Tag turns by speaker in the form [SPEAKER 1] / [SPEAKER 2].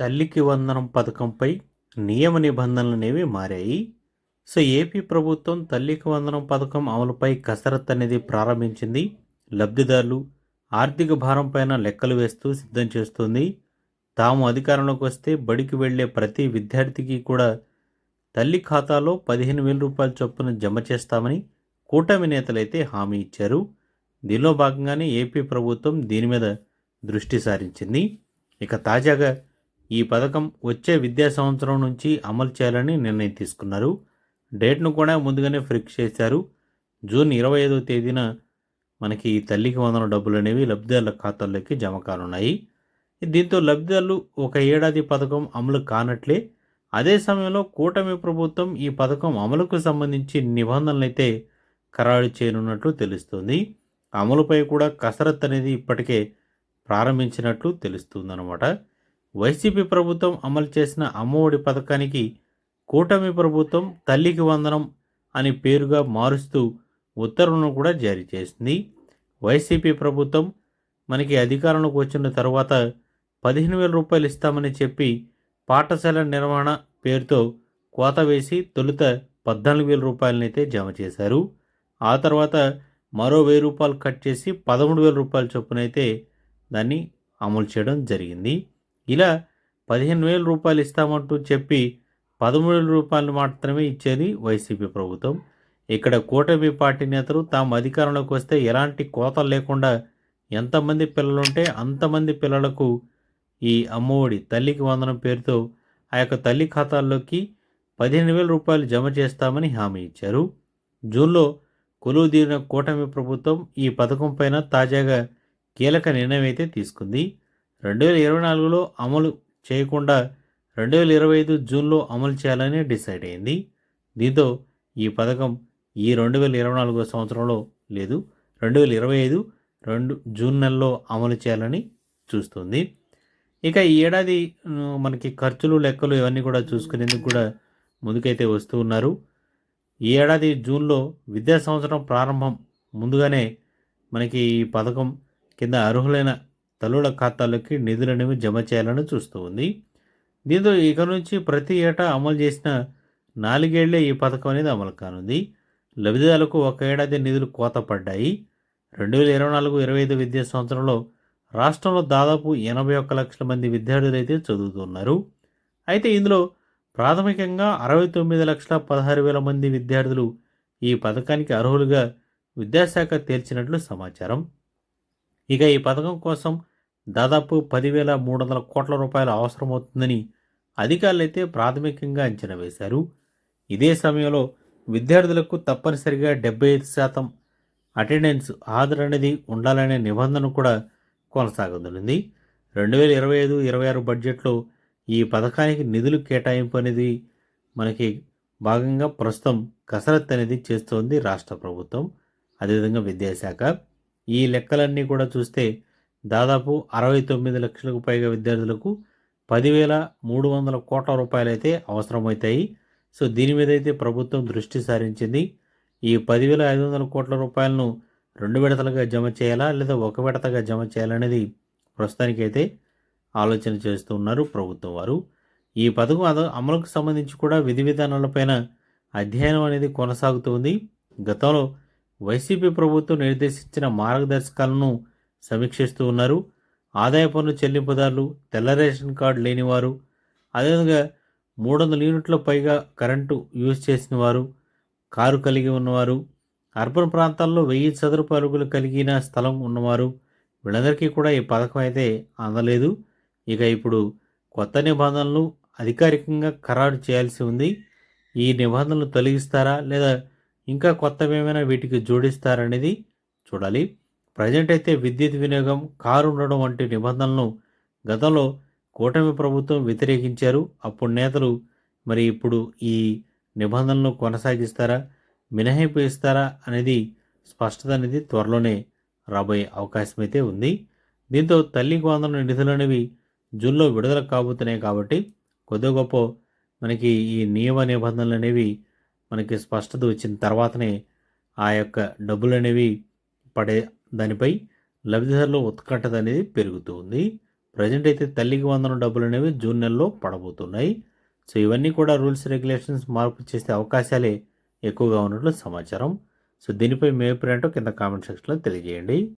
[SPEAKER 1] తల్లికి వందనం పథకంపై నియమ నిబంధనలు అనేవి మారాయి. సో ఏపీ ప్రభుత్వం తల్లికి వందనం పథకం అమలుపై కసరత్ అనేది ప్రారంభించింది. లబ్ధిదారులు ఆర్థిక భారం పైన లెక్కలు వేస్తూ సిద్ధం చేస్తుంది. తాము అధికారంలోకి వస్తే బడికి వెళ్ళే ప్రతి విద్యార్థికి కూడా తల్లి ఖాతాలో పదిహేను వేల రూపాయల చొప్పున జమ చేస్తామని కూటమి నేతలైతే హామీ ఇచ్చారు. దీనిలో భాగంగానే ఏపీ ప్రభుత్వం దీని మీద దృష్టి సారించింది. ఇక తాజాగా ఈ పథకం వచ్చే విద్యా సంవత్సరం నుంచి అమలు చేయాలని నిర్ణయం తీసుకున్నారు. డేట్ను కూడా ముందుగానే ఫిక్స్ చేశారు. జూన్ ఇరవై ఐదో తేదీన మనకి ఈ తల్లికి వందన డబ్బులు అనేవి లబ్ధిదారుల ఖాతాల్లోకి జమ కానున్నాయి. దీంతో లబ్ధిదారులు ఒక ఏడాది పథకం అమలు కానట్లే అదే సమయంలో కూటమి ప్రభుత్వం ఈ పథకం అమలుకు సంబంధించి నిబంధనలు అయితే ఖరారు చేయనున్నట్లు తెలుస్తుంది. అమలుపై కూడా కసరత్ అనేది ఇప్పటికే ప్రారంభించినట్లు తెలుస్తుందన్నమాట. వైసీపీ ప్రభుత్వం అమలు చేసిన అమ్మఒడి పథకానికి కూటమి ప్రభుత్వం తల్లికి వందనం అని పేరుగా మారుస్తూ ఉత్తర్వులను కూడా జారీ చేసింది. వైసీపీ ప్రభుత్వం మనకి అధికారంలోకి వచ్చిన తర్వాత పదిహేను వేల రూపాయలు ఇస్తామని చెప్పి పాఠశాల నిర్వహణ పేరుతో కోత వేసి తొలుత పద్నాలుగు వేల రూపాయలనైతే జమ చేశారు. ఆ తర్వాత మరో వెయ్యి రూపాయలు కట్ చేసి పదమూడు వేల రూపాయల చొప్పునైతే దాన్ని అమలు చేయడం జరిగింది. ఇలా పదిహేను వేల రూపాయలు ఇస్తామంటూ చెప్పి పదమూడు వేల రూపాయలు మాత్రమే ఇచ్చేది వైసీపీ ప్రభుత్వం. ఇక్కడ కూటమి పార్టీ నేతలు తాము అధికారంలోకి వస్తే ఎలాంటి కోతలు లేకుండా ఎంతమంది పిల్లలు ఉంటే అంతమంది పిల్లలకు ఈ అమ్మఒడి తల్లికి వందనం పేరుతో ఆ యొక్క తల్లి ఖాతాల్లోకి పదిహేను వేల రూపాయలు జమ చేస్తామని హామీ ఇచ్చారు. జూన్లో కొలువు తీరిన కూటమి ప్రభుత్వం ఈ పథకం పైన తాజాగా కీలక నిర్ణయం అయితే తీసుకుంది. రెండు వేల ఇరవై నాలుగులో అమలు చేయకుండా రెండు వేల ఇరవై ఐదు జూన్లో అమలు చేయాలని డిసైడ్ అయింది. దీంతో ఈ పథకం ఈ రెండు వేల ఇరవై నాలుగో సంవత్సరంలో లేదు. రెండు వేల ఇరవై ఐదు రెండు జూన్ నెలలో అమలు చేయాలని చూస్తుంది. ఇక ఈ ఏడాది మనకి ఖర్చులు లెక్కలు ఇవన్నీ కూడా చూసుకునేందుకు కూడా ముందుకైతే వస్తూ ఉన్నారు. ఈ ఏడాది జూన్లో విద్యా సంవత్సరం ప్రారంభం ముందుగానే మనకి ఈ పథకం కింద అర్హులైన తల్లుల ఖాతాలోకి నిధులనేవి జమ చేయాలని చూస్తూ ఉంది. దీంతో ఇక నుంచి ప్రతి ఏటా అమలు చేసిన నాలుగేళ్ళే ఈ పథకం అనేది అమలు కానుంది. లబ్ధిదారులకు ఒక ఏడాది నిధులు కోత పడ్డాయి. రెండు వేల ఇరవై నాలుగు ఇరవై ఐదు విద్యా సంవత్సరంలో రాష్ట్రంలో దాదాపు ఎనభై ఒక్క లక్షల మంది విద్యార్థులు అయితే చదువుతున్నారు అయితే ఇందులో ప్రాథమికంగా అరవై తొమ్మిది లక్షల పదహారు వేల మంది విద్యార్థులు ఈ పథకానికి అర్హులుగా విద్యాశాఖ తేల్చినట్లు సమాచారం. ఇక ఈ పథకం కోసం దాదాపు పదివేల మూడు వందల కోట్ల రూపాయలు అవసరమవుతుందని అధికారులైతే ప్రాథమికంగా అంచనా వేశారు. ఇదే సమయంలో విద్యార్థులకు తప్పనిసరిగా డెబ్బై ఐదు శాతం అటెండెన్స్ హాజరు అనేది ఉండాలనే నిబంధన కూడా కొనసాగుతుంది రెండు వేల ఇరవై ఐదు ఇరవై ఆరు బడ్జెట్లో ఈ పథకానికి నిధులు కేటాయింపు అనేది మనకి భాగంగా ప్రస్తుతం కసరత్ అనేది చేస్తోంది రాష్ట్ర ప్రభుత్వం. అదేవిధంగా విద్యాశాఖ. ఈ లెక్కలన్నీ కూడా చూస్తే దాదాపు అరవై తొమ్మిది లక్షలకు పైగా విద్యార్థులకు పదివేల మూడు వందల కోట్ల రూపాయలు అయితే అవసరమవుతాయి. సో దీని మీద అయితే ప్రభుత్వం దృష్టి సారించింది. ఈ పదివేల ఐదు వందల కోట్ల రూపాయలను రెండు విడతలుగా జమ చేయాలా లేదా ఒక విడతగా జమ చేయాలనేది ప్రస్తుతానికైతే ఆలోచన చేస్తూ ఉన్నారు ప్రభుత్వం వారు. ఈ పథకం అద అమలుకు సంబంధించి కూడా విధి విధానాలపైన అధ్యయనం అనేది కొనసాగుతుంది గతంలో వైసీపీ ప్రభుత్వం నిర్దేశించిన మార్గదర్శకాలను సమీక్షిస్తూ ఉన్నారు. ఆదాయ పన్ను చెల్లింపుదారులు తెల్ల రేషన్ కార్డు లేనివారు అదేవిధంగా మూడు వందల యూనిట్ల పైగా కరెంటు యూజ్ చేసిన వారు కారు కలిగి ఉన్నవారు అర్బన్ ప్రాంతాల్లో వెయ్యి చదరపు అరుగులు కలిగిన స్థలం ఉన్నవారు వీళ్ళందరికీ కూడా ఈ పథకం అయితే అందలేదు. ఇక ఇప్పుడు కొత్త నిబంధనలు అధికారికంగా ఖరారు చేయాల్సి ఉంది. ఈ నిబంధనలు తొలగిస్తారా లేదా ఇంకా కొత్తవి ఏమైనా వీటికి జోడిస్తారా అనేది చూడాలి. ప్రజెంట్ అయితే విద్యుత్ వినియోగం కారు ఉండడం వంటి నిబంధనలను గతంలో కూటమి ప్రభుత్వం వ్యతిరేకించారు. అప్పుడు నేతలు మరి ఇప్పుడు ఈ నిబంధనలను కొనసాగిస్తారా మినహాయింపు ఇస్తారా అనేది స్పష్టత అనేది త్వరలోనే రాబోయే అవకాశం అయితే ఉంది. దీంతో తల్లి వందన నిధులు అనేవి జూన్లో విడుదల కాబోతున్నాయి కాబట్టి కొద్ది గొప్ప మనకి ఈ నియమ నిబంధనలు అనేవి మనకి స్పష్టత వచ్చిన తర్వాతనే ఆ యొక్క డబ్బులు అనేవి పడే దానిపై లబ్ధిదారుల ఉత్కంఠత అనేది పెరుగుతుంది. ప్రజెంట్ అయితే తల్లికి వందన డబ్బులు అనేవి జూన్ నెలలో పడబోతున్నాయి. సో ఇవన్నీ కూడా రూల్స్ రెగ్యులేషన్స్ మార్పు చేసే అవకాశాలే ఎక్కువగా ఉన్నట్లు సమాచారం. సో దీనిపై మీ అభిప్రాయం కింద కామెంట్ సెక్షన్లో తెలియజేయండి.